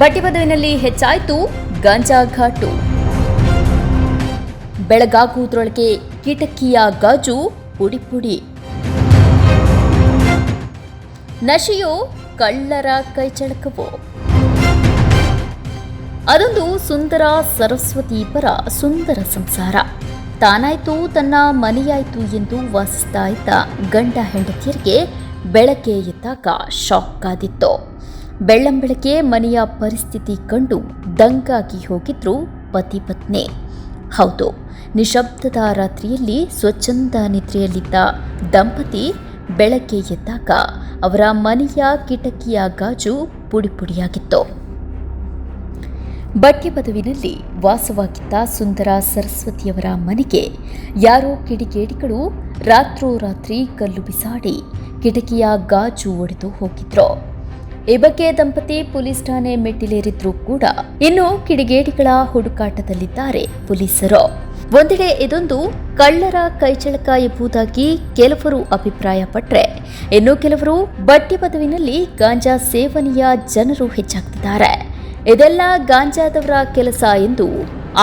ಬಟ್ಟಿಬದುವಿನಲ್ಲಿ ಹೆಚ್ಚಾಯಿತು ಗಾಂಜಾ ಘಾಟು. ಬೆಳಗಾಗುವುದರೊಳಗೆ ಕಿಟಕಿಯ ಗಾಜು ಪುಡಿ ಪುಡಿ ನಶೆಯು ಕಳ್ಳರ ಕೈಚಳಕವು ಅದೊಂದು ಸುಂದರ ಸರಸ್ವತಿ ಪರ ಸುಂದರ ಸಂಸಾರ. ತಾನಾಯ್ತು ತನ್ನ ಮನೆಯಾಯ್ತು ಎಂದು ವಾಸಿಸ್ತಾ ಇದ್ದ ಗಂಡ ಹೆಂಡತಿಯರಿಗೆ ಬೆಳಗ್ಗೆ ಎದ್ದಾಗ ಶಾಕ್ ಕಾದಿತ್ತು ಬೆಳ್ಳಂಬೆಳಗ್ಗೆ ಮನೆಯ ಪರಿಸ್ಥಿತಿ ಕಂಡು ದಂಗಾಗಿ ಹೋಗಿದ್ರು ಪತಿ ಪತ್ನಿ. ಹೌದು, ನಿಶಬ್ದದ ರಾತ್ರಿಯಲ್ಲಿ ಸ್ವಚ್ಛಂದ ನಿದ್ರೆಯಲ್ಲಿದ್ದ ದಂಪತಿ ಬೆಳಗ್ಗೆ ಎದ್ದಾಗ ಅವರ ಮನೆಯ ಕಿಟಕಿಯ ಗಾಜು ಪುಡಿಪುಡಿಯಾಗಿತ್ತು. ಬಟ್ಟೆ ಬದುವಿನಲ್ಲಿ ವಾಸವಾಗಿದ್ದ ಸುಂದರ ಸರಸ್ವತಿಯವರ ಮನೆಗೆ ಯಾರೋ ಕಿಡಿಗೇಡಿಗಳು ರಾತ್ರೋರಾತ್ರಿ ಕಲ್ಲು ಬಿಸಾಡಿ ಕಿಟಕಿಯ ಗಾಜು ಒಡೆದು ಹೋಗಿದ್ರು. ಈ ಬಗ್ಗೆ ದಂಪತಿ ಪೊಲೀಸ್ ಠಾಣೆ ಮೆಟ್ಟಿಲೇರಿದ್ರೂ ಕೂಡ ಇನ್ನು ಕಿಡಿಗೇಡಿಗಳ ಹುಡುಕಾಟದಲ್ಲಿದ್ದಾರೆ ಪೊಲೀಸರು. ಒಂದೆಡೆ ಇದೊಂದು ಕಳ್ಳರ ಕೈಚಳಕ ಎಂಬುದಾಗಿ ಕೆಲವರು ಅಭಿಪ್ರಾಯಪಟ್ಟರೆ ಇನ್ನು ಕೆಲವರು ಬಟ್ಟೆ ಪದವಿನಲ್ಲಿ ಗಾಂಜಾ ಸೇವನೆಯ ಜನರು ಹೆಚ್ಚಾಗ್ತಿದ್ದಾರೆ. ಇದೆಲ್ಲ ಗಾಂಜಾದವರ ಕೆಲಸ ಎಂದು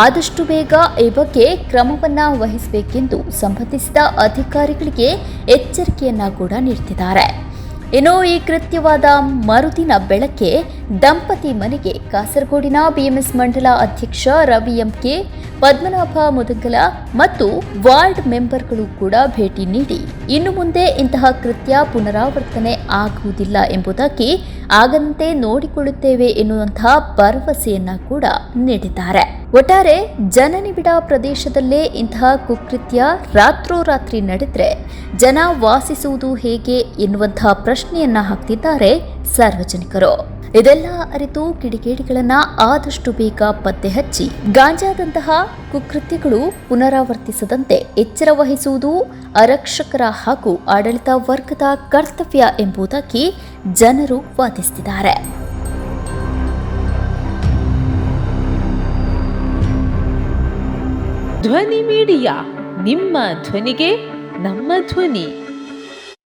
ಆದಷ್ಟು ಬೇಗ ಈ ಬಗ್ಗೆ ಕ್ರಮವನ್ನ ವಹಿಸಬೇಕೆಂದು ಸಂಬಂಧಿಸಿದ ಅಧಿಕಾರಿಗಳಿಗೆ ಎಚ್ಚರಿಕೆಯನ್ನ ಕೂಡ ನೀಡುತ್ತಿದ್ದಾರೆ ಇನ್ನು ಈ ಕೃತ್ಯವಾದ ಮರುದಿನ ಬೆಳಗ್ಗೆ ದಂಪತಿ ಮನೆಗೆ ಕಾಸರಗೋಡಿನ ಬಿಎಂಎಸ್ ಮಂಡಲ ಅಧ್ಯಕ್ಷ ರವಿ ಎಂಕೆ, ಪದ್ಮನಾಭ ಮುದಗಲ ಮತ್ತು ವಾರ್ಡ್ ಮೆಂಬರ್ಗಳು ಕೂಡ ಭೇಟಿ ನೀಡಿ ಇನ್ನು ಮುಂದೆ ಇಂತಹ ಕೃತ್ಯ ಪುನರಾವರ್ತನೆ ಆಗುವುದಿಲ್ಲ ಎಂಬುದಾಗಿ ಆಗಂತೆ ನೋಡಿಕೊಳ್ಳುತ್ತೇವೆ ಎನ್ನುವಂತಹ ಭರವಸೆಯನ್ನ ಕೂಡ ನೀಡಿದ್ದಾರೆ. ಒಟ್ಟಾರೆ ಜನನಿಬಿಡ ಪ್ರದೇಶದಲ್ಲೇ ಇಂತಹ ಕುಕೃತ್ಯ ರಾತ್ರೋರಾತ್ರಿ ನಡೆದರೆ ಜನ ವಾಸಿಸುವುದು ಹೇಗೆ ಎನ್ನುವಂತಹ ಪ್ರಶ್ನೆಯನ್ನ ಹಾಕ್ತಿದ್ದಾರೆ ಸಾರ್ವಜನಿಕರು. ಇದೆಲ್ಲ ಅರಿತು ಕಿಡಿಗೇಡಿಗಳನ್ನ ಆದಷ್ಟು ಬೇಗ ಪತ್ತೆ ಹಚ್ಚಿ ಗಾಂಜಾದಂತಹ ಕುಕೃತ್ಯಗಳು ಪುನರಾವರ್ತಿಸದಂತೆ ಎಚ್ಚರ ವಹಿಸುವುದು ಆರಕ್ಷಕರ ಹಾಗೂ ಆಡಳಿತ ವರ್ಗದ ಕರ್ತವ್ಯ ಎಂಬುದಾಗಿ ಜನರು ವಾದಿಸುತ್ತಿದ್ದಾರೆ. ಧ್ವನಿ ಮೀಡಿಯಾ, ನಿಮ್ಮ ಧ್ವನಿಗೆ ನಮ್ಮ ಧ್ವನಿ.